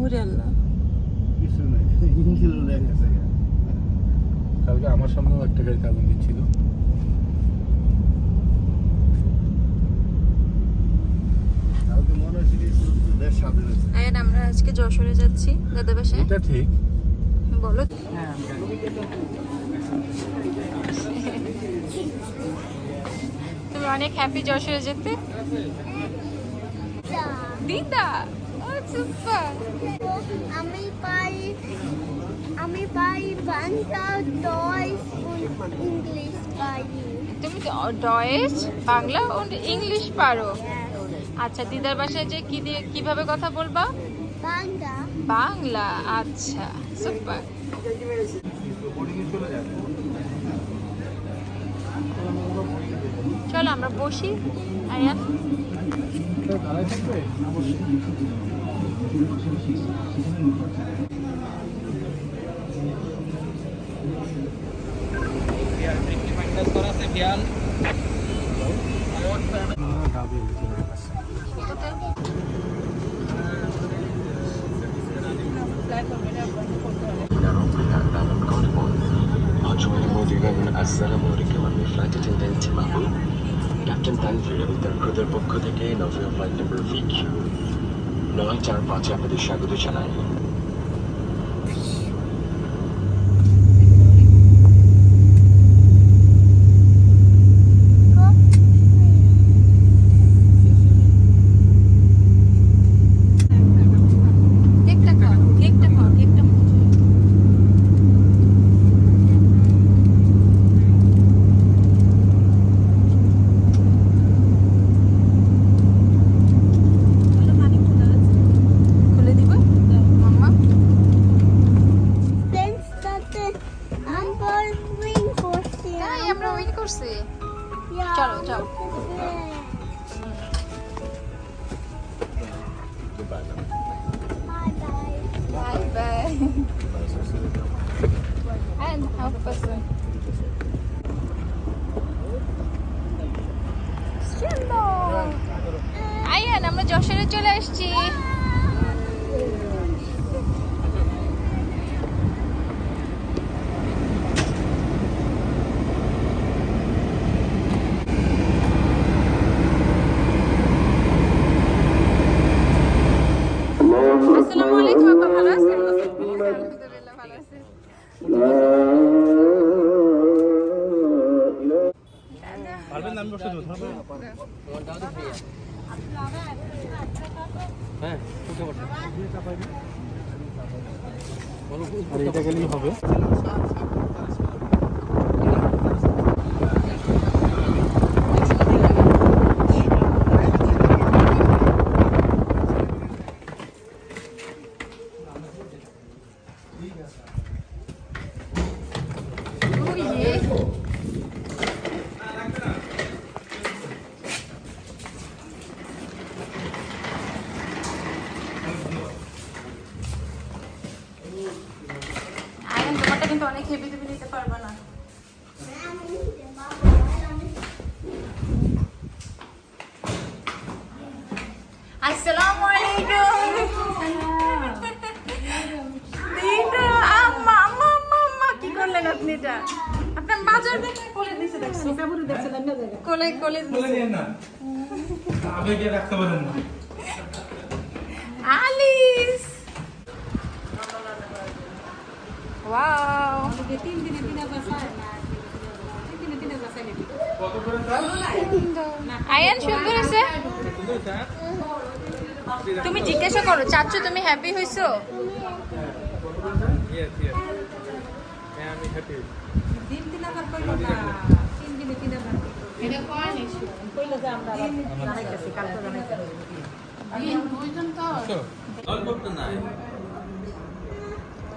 ওরে আল্লাহ কিছু নেই ইঞ্জিন লেগে গেছে কালকে আমার সামনেও একটা গাড়ি আগুন দিচ্ছিল মনে আমরা আজকে যশোরে যাচ্ছি দাদা বাসায় এটা ঠিক। বলো। তুমি অনেক হ্যাপি যশোরে যেতে। দিদা! সুপার আমি পাই আমি পাই বাংলা ডয়েস ইংলিশ পাই। তুমি ডয়েস বাংলা ও ইংলিশ পারো। আচ্ছা দিদার বাসায় যে কি দিয়ে কীভাবে কথা বলবা? বাংলা। বাংলা আচ্ছা সুপার চলো আমরা বসি? আয়ান ভাড়ায় থাকবে জুয়েল আসসালামু আলাইকুম আমি flight attendant Mahbub captain Tanvir এবং তার ক্রুদের পক্ষ থেকে নভেল ফ্লাইট নাম্বার ভিকিউ নয় চার পাঁচে আপনাদের স্বাগত জানাই কেকটা খাও কেকটা খাও কেকটা মুখে খুলে দিব মাম্মা ফ্রেন্ডস সাথে আমরা উইং করছি তাই আমরা উইন করছি Yeah. চলো যাও Bye bye. Bye bye and have fun চলো আয়ান আমরা যশোরে চলে আসছি পারবেন আমি বসে দেবো আর এটা গেলেই হবে আয়ান তোমারটা কিন্তু অনেক হেভি তুমি নিতে পারবে না। আসসালামু আলাইকুম। কি করলেন আপনি এটা আপনার মাজার দেখে কোলে দিছে দেখছেন? কোলে কোলে দিছে। আবেগে রাখতে পারেন না। আলিস। ওয়াও। আয়ান সুন্দর আছে? তুমি জিজ্ঞাসা করো চাচ্ছু তুমি হ্যাপি হইছো? ইয়েস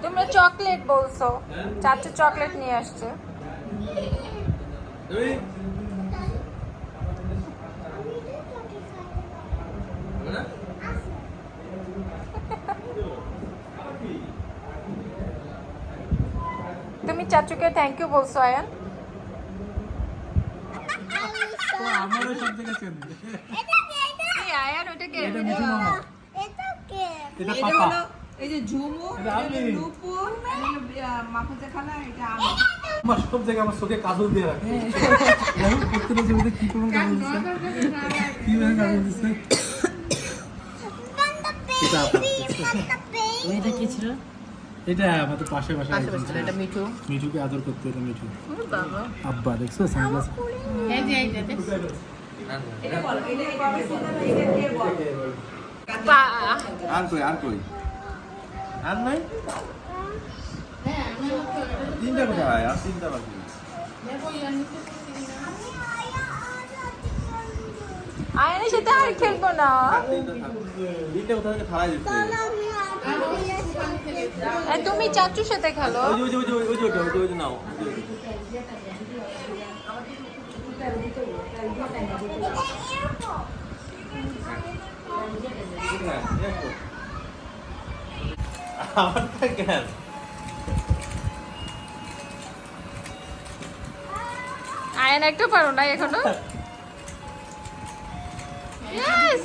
তোমরা চকলেট বলছো। চাচ্ছু চকলেট নিয়ে আসছে। তুমি চাচুকে থ্যাংক ইউ বলছো আয়ান। আয়ান ওটাকে এটা কে? এটা পাপা। এই যে ঝুমু এটা নুপুর মাফুজা খালা এটা আমার সব জায়গায় আমার চোখে কাজল দিয়ে রাখে। দেখো প্রত্যেকটা ছবিতে কি করুন কাজল দিচ্ছে? কি ভাবে কাজল দিচ্ছে? এটা কি ছিল? এটা আমাদের পাশে। এটা মিঠু। মিঠুকে আদর করতে এটা মিঠু। বাবা। আব্বা দেখছ? সানগ্লাস এই যে এই যে দেখ। পা আর কই আর কই? আর নাই? তিনটা কোথায়? আর তিনটা বাকি আয়নের সাথে আর খেলব না। তিনটা কোথায় খাড়াই দিচ্ছে তুমি চাচুর সাথে খেলো। ওই যে ওই যে ওই যে ওই যে ওই যে ওই যে নাও। আমারটা কেন আয়ন একটু পারো না এখনও Yes!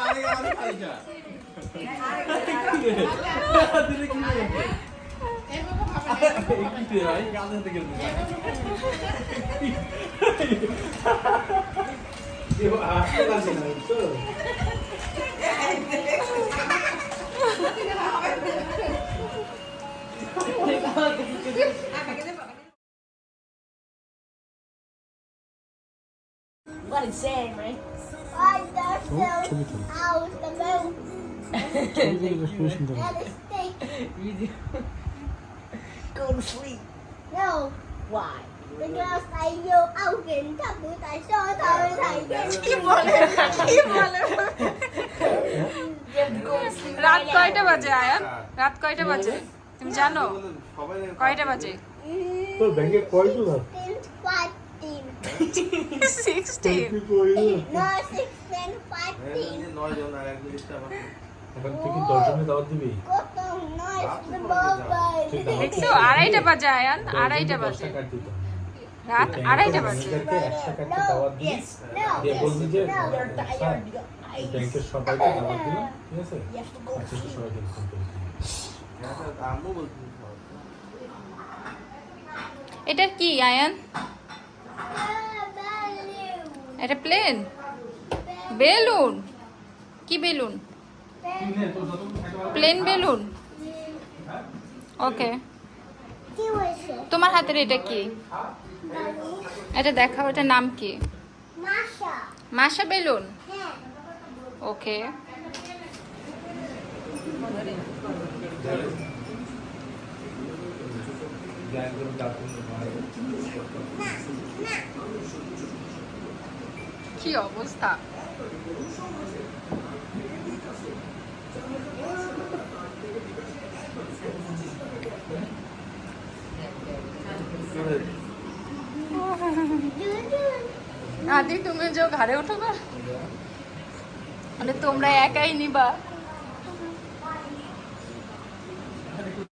আরে আরে খাইছা দিলে কি What is saying, right? Why does the house the moon? You. Go to sleep. No. Why? রাত কয়টা বাজে আয়ান? রাত কয়টা বাজে? তুমি জানো? কয়টা বাজে? আড়াইটা বাজে আয়ান। আড়াইটা বাজে। রাত আড়াইটা বাজে ব্যাংকে একশো টাকা দাওয়াত দিস Yes. No. দিয়ে বলবি যে No. They're sir, tired. You got ice. ব্যাংকের সবাইকে দাওয়াত দিলাম ঠিক আছে You have to go to আচ্ছা সবাইকে ফোন করে দিবি। আম্মু বলছি এটা কি আয়ান এটা প্লেন বেলুন কি বেলুন প্লেন বেলুন ওকে তোমার হাতের এটা কি এটা দেখাও এটা নাম কি? মাসা বেলুন? হ্যাঁ। ওকে। কি অবস্থা? আদি তুমি যে ঘাড়ে উঠো না? মানে তোমরা একাই নিবা।